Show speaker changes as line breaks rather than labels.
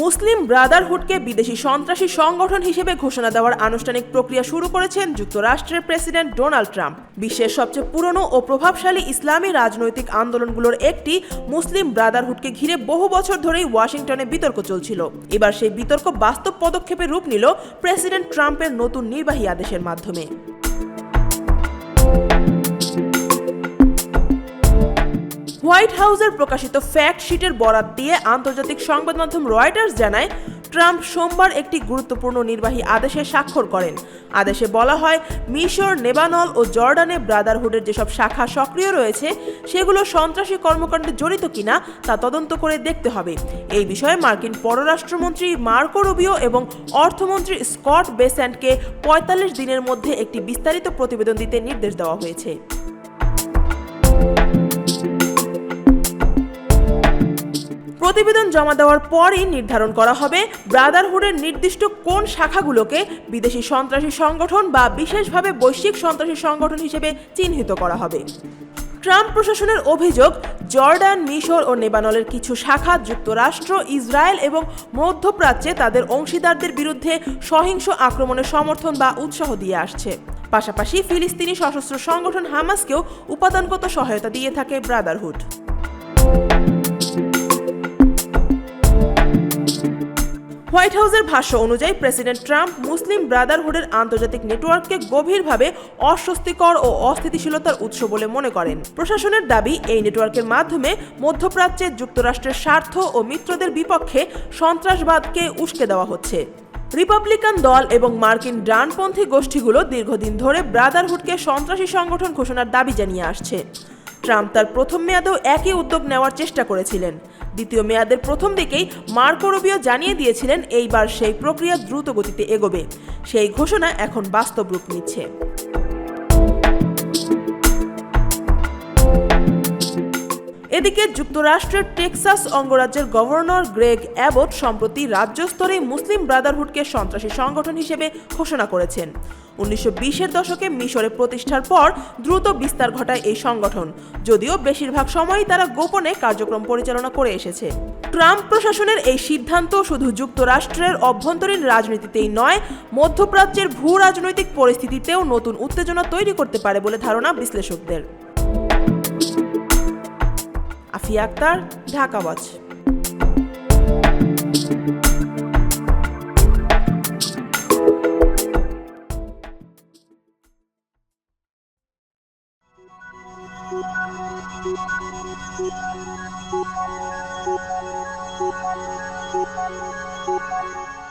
মুসলিম ব্রাদারহুডকে বিদেশি সন্ত্রাসী সংগঠন হিসেবে ঘোষণা দেওয়ার আনুষ্ঠানিক প্রক্রিয়া শুরু করেছেন যুক্তরাষ্ট্রের প্রেসিডেন্ট ডোনাল্ড ট্রাম্প। বিশ্বের সবচেয়ে পুরনো ও প্রভাবশালী ইসলামী রাজনৈতিক আন্দোলনগুলোর একটি মুসলিম ব্রাদারহুডকে ঘিরে বহু বছর ধরেই ওয়াশিংটনে বিতর্ক চলছিল। এবার সেই বিতর্ক বাস্তব পদক্ষেপে রূপ নিল প্রেসিডেন্ট ট্রাম্পের নতুন নির্বাহী আদেশের মাধ্যমে। হোয়াইট হাউসের প্রকাশিত ফ্যাক্ট শিটের বরাত দিয়ে আন্তর্জাতিক সংবাদ মাধ্যম রয়টার্স জানায়, ট্রাম্প সোমবার একটি গুরুত্বপূর্ণ নির্বাহী আদেশে স্বাক্ষর করেন। আদেশে বলা হয়, মিশর, নেবানল ও জর্ডানে ব্রাদারহুডের যেসব শাখা সক্রিয় রয়েছে, সেগুলো সন্ত্রাসী কর্মকাণ্ডে জড়িত কিনা তা তদন্ত করে দেখতে হবে। এই বিষয়ে মার্কিন পররাষ্ট্রমন্ত্রী মার্কো রুবিও এবং অর্থমন্ত্রী স্কট বেস্যান্টকে পঁয়তাল্লিশ দিনের মধ্যে একটি বিস্তারিত প্রতিবেদন দিতে নির্দেশ দেওয়া হয়েছে। প্রতিবেদন জমা দেওয়ার পরই নির্ধারণ করা হবে ব্রাদারহুডের নির্দিষ্ট কোন শাখাগুলোকে বিদেশি সন্ত্রাসী সংগঠন বা বিশেষভাবে বৈশ্বিক সন্ত্রাসী সংগঠন হিসেবে চিহ্নিত করা হবে। ট্রাম্প প্রশাসনের অভিযোগ, জর্ডান, মিশর ও নেবানলের কিছু শাখা, যুক্তরাষ্ট্র, ইসরায়েল এবং মধ্যপ্রাচ্যে তাদের অংশীদারদের বিরুদ্ধে সহিংস আক্রমণের সমর্থন বা উৎসাহ দিয়ে আসছে। পাশাপাশি ফিলিস্তিনি সশস্ত্র সংগঠন হামাসকেও উপাদানগত সহায়তা দিয়ে থাকে ব্রাদারহুড। হোয়াইট হাউসের ভাষ্য অনুযায়ী প্রেসিডেন্ট ট্রাম্প মুসলিম ব্রাদারহুডের আন্তর্জাতিক নেটওয়ার্ককে গভীরভাবে অস্বস্তিকর ও অস্থিতিশীলতার উৎস বলে মনে করেন। প্রশাসনের দাবি, এই নেটওয়ার্কের মাধ্যমে মধ্যপ্রাচ্যে যুক্তরাষ্ট্রের স্বার্থ ও মিত্রদের বিপক্ষে সন্ত্রাসবাদকে উস্কে দেওয়া হচ্ছে। রিপাবলিকান দল এবং মার্কিন ডানপন্থী গোষ্ঠীগুলো দীর্ঘদিন ধরে ব্রাদারহুডকে সন্ত্রাসী সংগঠন ঘোষণার দাবি জানিয়ে আসছে। ট্রাম্প তার প্রথম মেয়াদেও একই উদ্যোগ নেওয়ার চেষ্টা করেছিলেন। দ্বিতীয় মেয়াদের প্রথম দিকেই মার্কো রুবিও জানিয়ে দিয়েছিলেন এইবার সেই প্রক্রিয়া দ্রুত গতিতে এগোবে। সেই ঘোষণা এখন বাস্তব রূপ নিচ্ছে। এদিকে যুক্তরাষ্ট্রের টেক্সাস অঙ্গরাজ্যের গভর্নর গ্রেগ অ্যাবট সম্প্রতি রাজ্য স্তরে মুসলিম ব্রাদারহুডকে সন্ত্রাসী সংগঠন হিসেবে ঘোষণা করেছেন। উনিশশো বিশের দশকে মিশরে প্রতিষ্ঠার পর দ্রুত বিস্তার ঘটায় এই সংগঠন, যদিও বেশিরভাগ সময়ই তারা গোপনে কার্যক্রম পরিচালনা করে এসেছে। ট্রাম্প প্রশাসনের এই সিদ্ধান্ত শুধু যুক্তরাষ্ট্রের অভ্যন্তরীণ রাজনীতিতেই নয়, মধ্যপ্রাচ্যের ভূ রাজনৈতিক পরিস্থিতিতেও নতুন উত্তেজনা তৈরি করতে পারে বলে ধারণা বিশ্লেষকদের। Afia Akter Dhaka watch
Thank you.